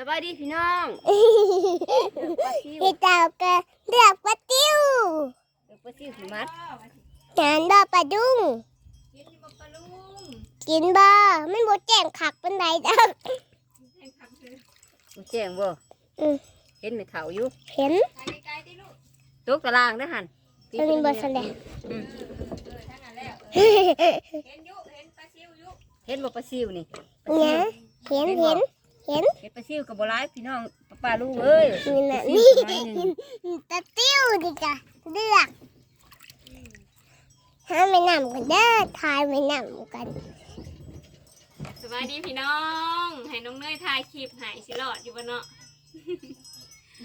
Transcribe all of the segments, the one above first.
สบายดีพี่น้องปลาซิวพี่เต่าก็เลือกปลาติ้วเดี๋ยวปลาซิวสิมัดงานบ่ปลาดุ้งกินบ่มันบ่แจ้งคักปานใดดอกบ่แจ้งบ่อืมเห็นไหมเถาอยู่เห็นตกตารางเด้อหั่นอันนี้บ่แสดงอืมเห็นบ่ปลาซิวนี่เนี่ยเห็นเห็น เห็นเห็นปลาซิวก็บ่หลายพี่น้องป้าๆลูกเอ้ยนี่น่ะปลาซินี่วตัวน้อยหนึ่งปลาติ้วดิจ้ะเลือกหาไม่นำกันเด้อทายไม่นำกันสวัสดีพี่น้อง ให้น้องเนยถ่ายคลิปใหายสิหลอดอยู่บนเนาะ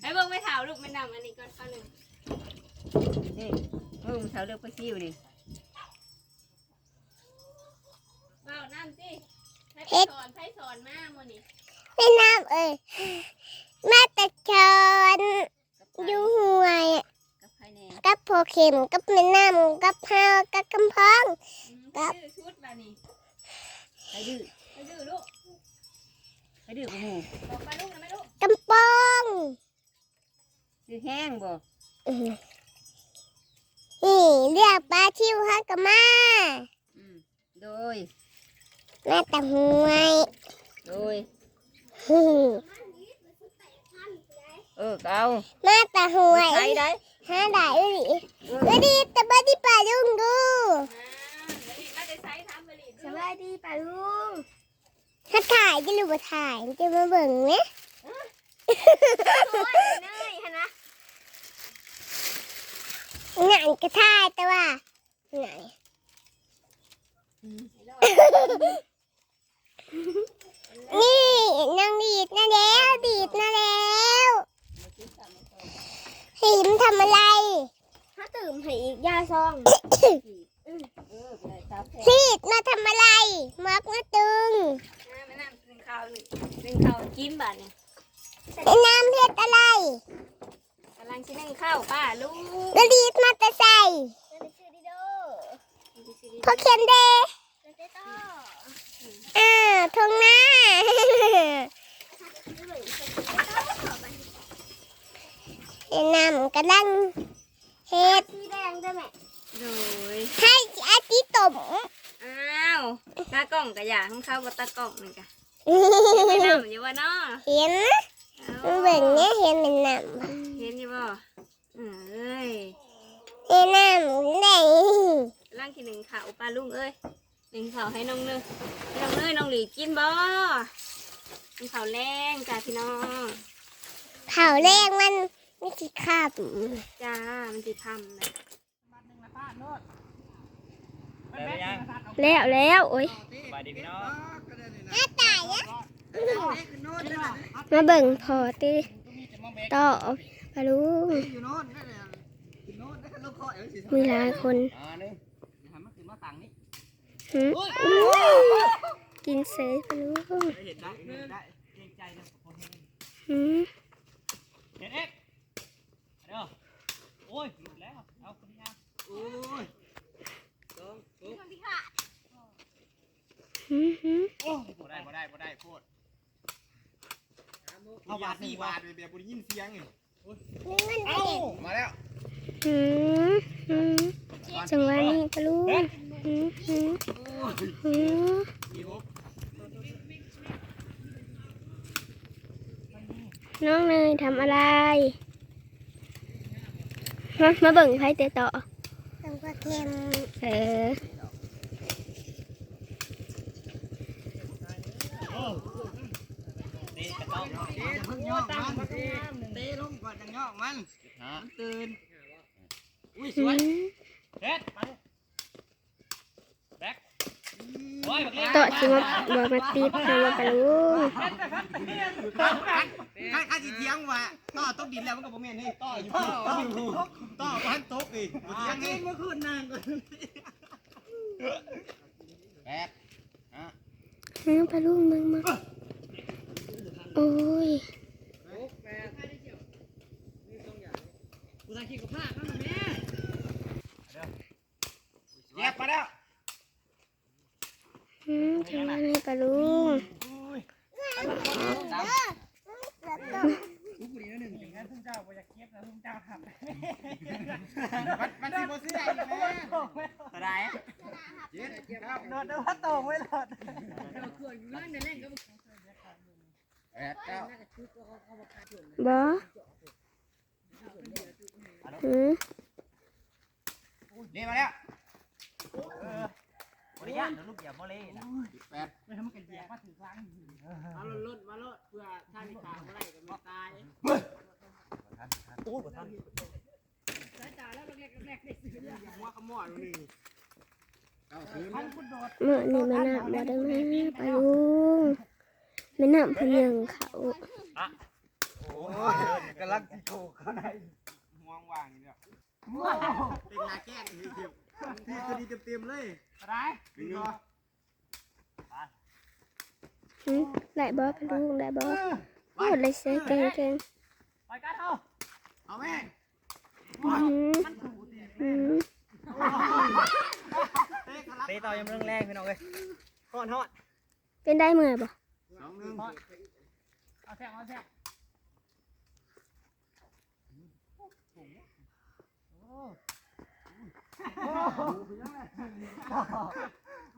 ให้เบิ่งไม่ถาวลูกไม่นำอันนี้ก่อนข้าวหนึ่งนี่เออมันเถาเลือกปลาซิวนี่เว้าน้ำสิให้ไปสอนให้สอนมากมันนี่ ไม่นำเอ้ยมาแตะชอนอยู่ห่วยกับไข่แหน่กับโพเข็มกับแม่น้ำกับพาวกับกำพองอืมครับชื่อชุดแบบนี้ไข่ดื้อไปดื้อลูกไข่ดื้อบ่ฮู้บอกไปลูกนะแม่ลูกกำปองดื้อแห้งบ่อื้อหือนี่เรียกปลาชิวฮักกะมาอืมโดยแม่ตะหวยโดยอื้อหือ เออก็เอาแม่ตะหวยใช้ได้หาได้อีหลีเออสวัสดีตะบัดดีป่าลุงดูอ่าแล้วอีกมาจะใช้ทำบริสวัสดีป่าลุงถ้าถ่ายจะรู้ว่าถ่ายจะมาเบิ่งไหมโอ้ยเนยฮะนะงานก็ถ่ายแต่ว่าไหนนี่นางดีดนะแล้วดีดนะแล้วหิมทำอะไร ถ้าตื่มให้อีกยา ซองเออไปได้ตามแผนรีดมาทำอะไรมักมาตึงอ่าไม่นำหนึ่งข้าวหนึ่งหนึ่งข้าวกินบาทเนี่ยไอ้น้ำเพชรอะไรกำลังชิ้นหนึ่งข้าวป้าลูกแล้วรีดมาแต่ใส่พอเข็มเดอ้าวทงหน้าไอ้น้ำกำลังเฮ็ด สีแดงได้ไหมโดยให้อาทิตย์ตมอ้าวตากล่องกระยาของเขาบ่ตากล่องนี่กะไม่นำอยู่ว่าน้อเห็นเอ้าเบิ่งเนี่ยเห็นเป็นน้เห็นอยู่บ่อืมเอ้ยำไอ้น้ำไหนร่างที่หนึ่งข่าวปลาลุงเอ้ยหนึ่งข่าวให้น้องเนยให้น้องเนยน้องหลีกินบ่หนึ่งข่าวแรงจ้าพี่น้องเผาแรกมัน ไม่คิดขับจ้า มันจะทำนะได้ยังแล้วแล้วโอ้ยไปดีพี่น้องหน้าตายอะมาเบิ่งพอตีต่อปลาลุงมีหลายคนอ่านึงหันมาขึ้นมาตังนี่หืมกินเสยปลาลุง เห็นได้เห็นได้เกรงใจนะพอเห็น หืม เห็นเอ็กเดี๋ยวโอ้ยหลุดแล้ว เอาคนนี้เอาโอ้ยสองปุ๊บ หืมหืม โอ้ยบ่ได้บ่ได้บ่ได้พูด เอาบาทสี่บาทเลยเบียร์บุญยินเสียงนี่เอ้ามาแล้วหืมหืมจังหวะนี้ปลาลุงหืมหืมโอ้ยหืมอีหกน้องเนยทำอะไร มามาเบิ่งไพ่เตะต่อต้องพอเข็มเออ เตะกระต้องเตะเพิ่งย่อมันเตะลงก่อนจังย่อมันมันตื่นอุ้ยสหืวยมเฮ็ดไปแบ็คโอ้ยบักเล่ต่อชิมาบอมาติดทำมาปลาลุงข้าข้าสิเถียงว่าต่อตกดินแล้วมันก็บ่แม่นนี่ต่ออยู่ต่ออยู่ต่อบ้านตกอีกบ่เถียงนี่เมื่อคืนนางก็แบ็คฮะหืมปลาลุงมึงมา โอ้ยกูกับขแย็บมาแล้วอืมทำอะไรปะลุกูดีนิดหนึ่งถึงนั้นทุ่งเจ้าไปอยากเก็บแล้วทุ่งเจ้าทำมันมันสิบโมซี่ไอ้แม่ตัวไหนเจ็ดครับโดนโดนวัตโต เก้าบ่หืมนี่มาแล้วบริยาเดี๋ยวลูกเหยียบโมเล่นะแปดไม่ทำกันเหยียบมาถึงครั้งเอาลดมาลดเพื่อถ้ามีขาเมื่อไรก็ไม่ตายโอ้โหท่านหัวขมอดนี่เก้าคืนท่านคุณโดดเมื่อนี่แม่น้ำบ่ได้ไหมาปลาลุงแม่น้ำพยังเขา โอ้ยกำลังติโกข้างในห่วงว่างนี่เนี่ยเป็นนาแก้งนี่เต็มที่คดีเต็มๆเลยอะไรหนึ่งหืมได้บ่ปลาลุงได้บ่โอ้ได้เสียเก่งเก่งไปกันเอาเอาแม่หืมหืมเตะต่อยังเรื่องแรงพี่น้องเลยฮอดฮอดเป็นได้เมื่อยบ่สองหนึ่ง เอาแท่งเอาแท่ง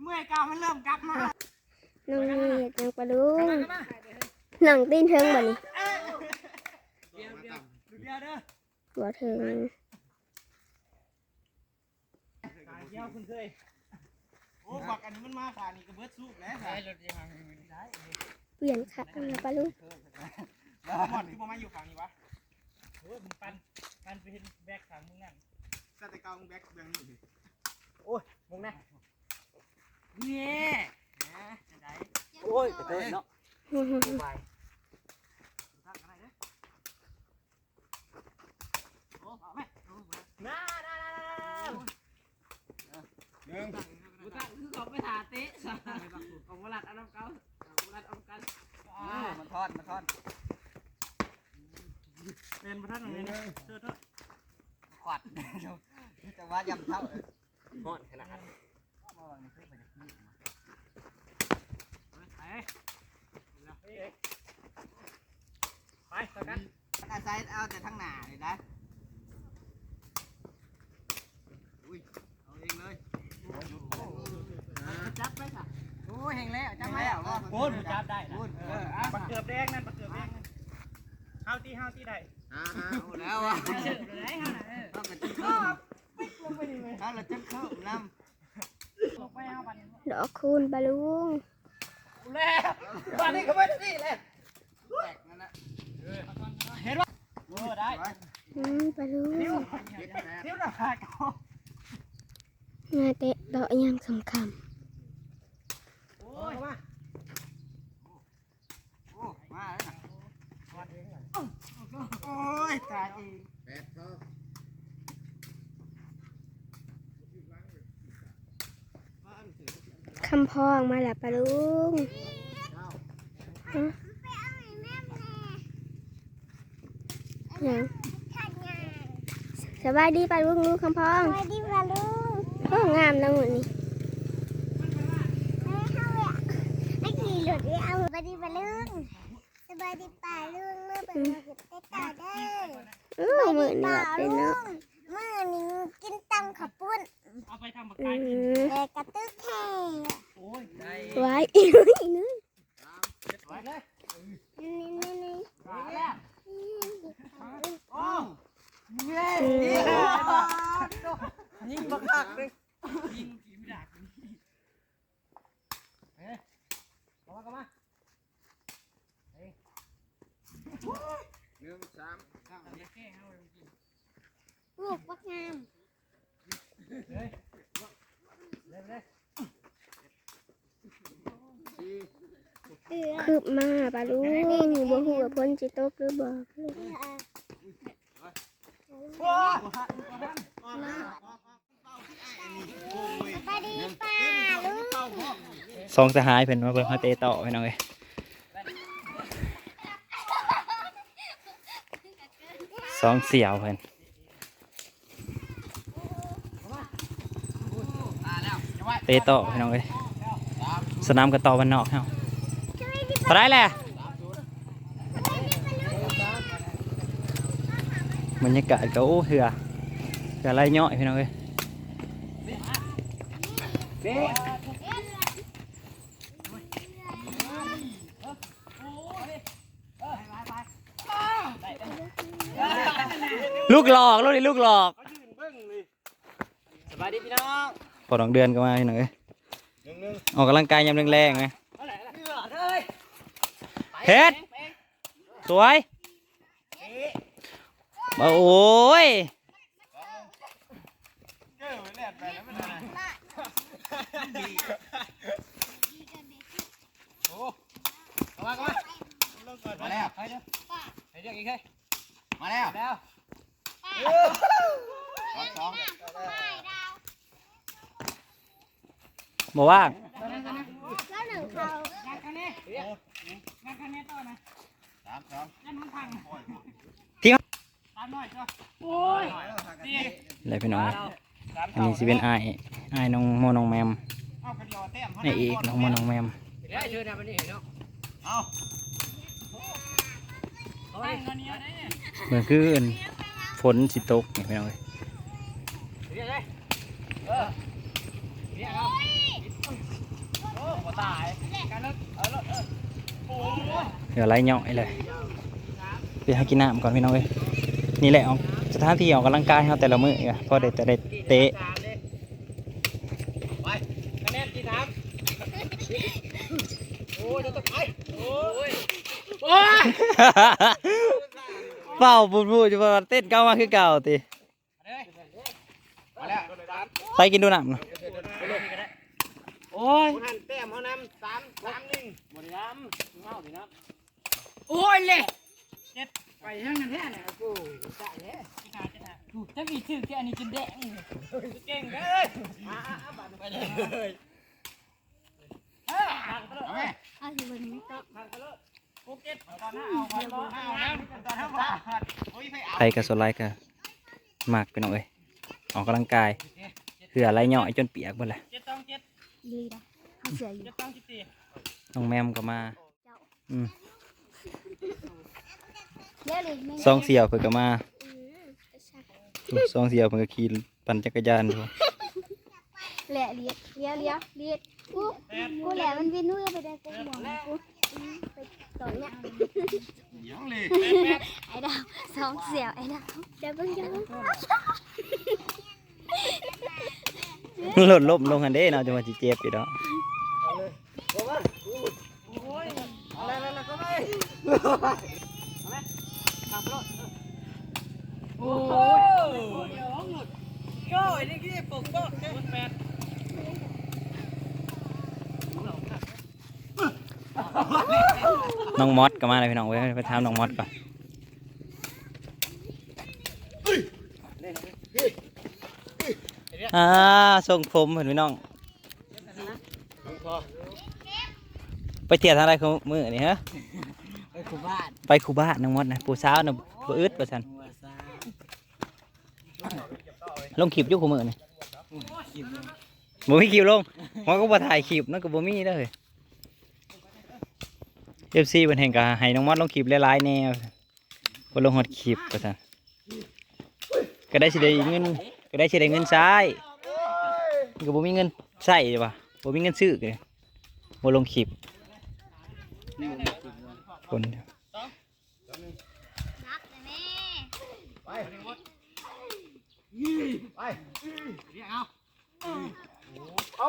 เมื่อยกามันเริ่มกลับมาน้องนี่เฮ็ดหยังปลาลุงมาน้องตีนเทิงบ่นี่เดี๋ยวเดี๋ยวเดี๋ยวเด้อบ่เทิง ตายเที่ยวคุณเคย โอ้บักอันนี้มันมาขานี่ก็เบิดสูบแล้วค่ะได้เปลี่ยนค่ะแล้วปลาลุงหมอนที่บ่มาอยู่ฝั่งนี้วะโอ้ยมึงปันปันไปเห็นแบกขามึงนั่นสเตเกาแบ็คเบื้องนี้มึงนะนี่ได้โอ้ยเตะเนาะหืมหืมไป น้าน้าน้า หนึ่ง กูตั้งคือเขาไปหาเตะ ของวลัดเอาน้ำเก้าวลัดเอากันมันทอดมันทอดเป็นประธานตรงนี้นะเชื่อเถอะขวัดแต่ว่ายำเท่าหอดขนาดนั้นไปไปกันอาศัยเอาแต่ทั้งหน้าเลยนะ อุ้ยเอาเองเลย จับไปค่ะ โอ้ยแห้งแล้วจังแล้วโอ้ยจับได้นะปักเกือบแดงนั่นปักเกือบแดงเฮาตีเฮาตีได้อ่าเอาแล้วอะเชื่อเลยเฮาน่ะต้องกระจิ้มเข้าลงไปนี่เลยถ้าเราจิ้มเข้าน้ลงไปเฮาบันดอกคูณปลาลุงแล้วบันนี้ก็ไม่ได้นี่เลยำแตกนั่นนะเห็นป่ะเออได้อืมปลาลุงนิ้วเจ็ดแปดนิ้วหน้าผากเอางาเตะดอกยามสำคัญ โอ้ยมา โอ้มาแล้วนะ โอ้ย ตายเองแปดเข้าคำพ้องมาแล้วปลาลุงเก้ายังสบายดีปลาลุงลูกคำพ้องสบายดีปลาลุงก็งามแล้วหมดนี่ไอ้ขี่หลุดเลยเอาสบายดีปลาลุงส บายดีปลาลุงเมื่อเป็นมาเก็บได้ต่อได้เออมือนี่แบบเป็นเนาะเมื่อนี้กินตำขับปุ้นเอาไปทำบักอืไก่กินมแต่กระตึกแค่โอ้ยได้ไว้อีกนิดนึงไว้เลยนี่นี่นี่มาแล้วโอ้เย้อืมยิงบักหักเลยยิงผีไม่ดักเฮ้ยเข้ามาเข้ามา หนึ่งสาม แก้เอาเลูกวักงามคืบมาปลาลุงบ่ฮู้ว่าพ้นจิตกหรือบ่ว้าอกมบ้าที่ไอ้อันนี้โอ้ยสบายดีปลาลุงเป้าพ่อสองสหายเพิ่นมาเบิ่งเฮาเตะต่อพี่น้องเอ้ย องเสี่ยวเพิ่นเตะต่อพี่น้องเอ้ยสนามกระต่อบ้านนอกเฮาเท่าไรแหละบรรยากาศก็โอ้เหือเสือไรย่อยพี่น้องเอ้ย เด้ ลูกหลอกลูกนี่ลูกหลอกเขายืนเบิ้งเลยสบายดีพี่น้องพอสองเดือนก็มาพี่น้องเอ้ยหนึ่งหนึ่งออกกำลังกายยามแรงๆไงเอาไหนล่ะเลือดเอ้ยเฮ็ดสวยบ่โอ้ยเก้อแลดไปแล้ว ไม่ได้โอ้เอามาก่อนลงก่อนมานคันนี้งาแล้วแล้วรอบสองบ่ว่างแล้วหนึ่งเขาสามสองตามหน่อยจ้ะเลยพี่น้องอันนี้สิเป็นไอ้ายอ้น้องโมน้องแมมเอากระเดียวแต้มนี่อีกน้องโมน้องแมมเดี๋ยวเชิญนะมันนี่เนาะเอาเอาไว้เงินนี้ได้เนี่ยเมื่อคืน นสิตกนี่พี่น้องเอ้ยเรียกเลยเออเรียกเอาโอ้บ่ตายกันแล้วเออเออโอ้ยเสือไรย่อยเลยไปหากินน้ำก่อนพี่น้องเอ้ยนี่แหละออกสถานที่ออกกำลังกายเฮาแต่ละมื้ออะพอได้แต่ได้เตะสามเลยไปคะแนนที่สามโอ้ย จะต้องไปโอ้ยโอ้ยเฝ้าพูดพูดจะว่าเต้นเก่ามาคือเก่าติมาแล้วไปกินดูน้ำเนาะโอ้ยหันแต้มเขานำสามสามหนึ่งบริยามเงาดีนะโอ้ยเลยเจ็ดไปยังนั่นแท้เนี่ยกูจ่ายเลยจ่ายจ่ายถูกถ้ามีชื่อแค่นี้จะแดงเก่งเลยมาไปเลย โอ้ยไปกับโซไลกับมากพี่น้อยออกกำลังกายเสือไรย่อยจนเปียกหมดเลยเจ็ดต้องเจ็ดดีนะเขาเสียอยู่เจ็ดต้องสิบสี่น้องแมมก็มาอืมซองเสี่ยวเพิ่นก็มาซองเสี่ยวเพิ่นก็ขี่ปั่นจักรยานอยู่แหละเลียเลียเลียเลียกูกูแหละมันวินนู่นไปได้กูหมองกูไปต่อเนี่ย ยังเลย ไอ้ดาวสองเสียวไอ้ดาวเดี๋ยวเพิ่งจะหล่นล่มลงหันเด้เนาะจังว่าสิเจ็บอยู่ดอกอะไรอะไรก็ไม่ทางตลอดโอ้ยเดี๋ยวหลุดโก้ยนี่คือปกป้องแปดน้องมอสก็มาเลยพี่น้องเว้ยไปถามน้องมอสก่อน อ่าส่งผมเห็นพี่น้อง ไปเที่ยทางใดของมือนี่ฮะ ไปคุบ้านไปคูบ้านน้องมดนะปูสาวนะบ่อึดประสันลงคลิปอยู่คูมือนี่บ่มีคลิปลงมันก็บ่ถ่ายคลิปนั่นก็บ่มีเด้อเฮ้ย FC เพิ่นแห่งก็ให้น้องมดลงคลิปหลายๆแนวบ่ลงฮอดคลิประสันก็ได้สิได้เงินก็ได้สิได้เงินใช้ ก็บ่มีเงินใช้ว่ะบ่มีเงินซื้อเลยบ่ลงคลิปคนเลยแม่ไปไปเอาเอา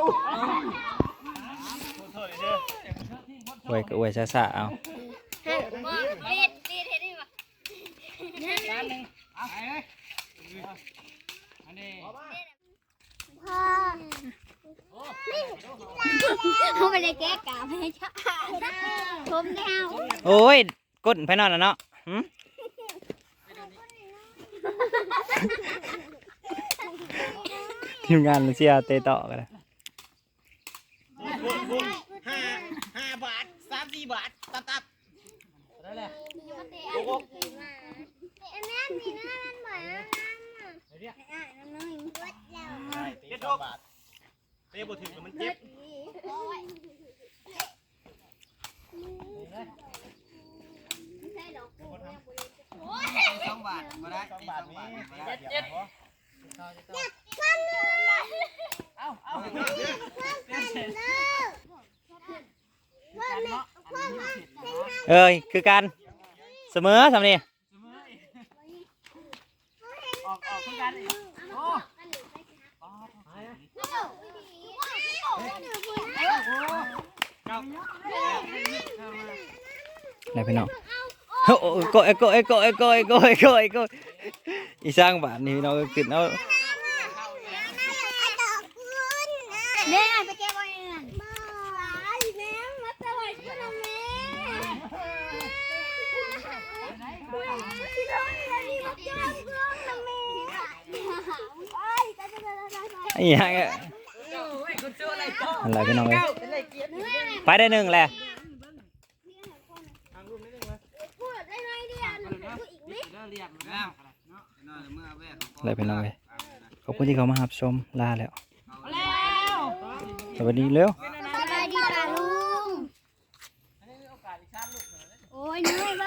โทษเด้อวยก็อวยซะๆเอาบอกเลียดเลียดเห็นไหมวะสาเอาอันนี้ พ่อเขาไม่ได้แก้กาไม่ใช่ผมแนวโอ้ยก้นไปนอนแล้วเนาะหึทีมงานเชียร์เตะต่อกันเลยห้าห้าบาทสามสี่บาทตับตับได้เลย แม่มีหน้ามันเหมือน เรียก น้ำน้อยรถเรา เจ็ดทุกเตะบถึงมันเจ็บ สองบาทมาได้สองบาทนี้ เจ็ดเจ็ด เอาเอา เอ้ยคือกันเสมอสำนี่ออกออกคือกันอีกโอ้ไหนพี่น้องโอ้โอ้โกเอโกเอโกเอโกเอโกเอโกเอโกอีสร้างบ้านนี่พี่น้องก็ขึ้นเอา แม่ไปแก้บอลเองมาแม่มาสวัสดีนะแม่ที่ร้องอะ ไรมาจ้างเพื่อนนะแม่ไอ้ตายตายตายตายไอ้หยังอะอะไรพี่น้องเอ้ยไปได้หนึ่งแหละพูดได้ไหมเดียวหนูพูดอีกไหมเลิกเรียบแล้วอะไรพี่น้องเอ้ยขอบคุณที่เขามารับชมลาแล้วแล้วสวัสดีเร็วสบายดีป่ะลุงอันนี้มีโอกาสอีกสามลูกเหรอโอ้ยเหนื่อยบ้าง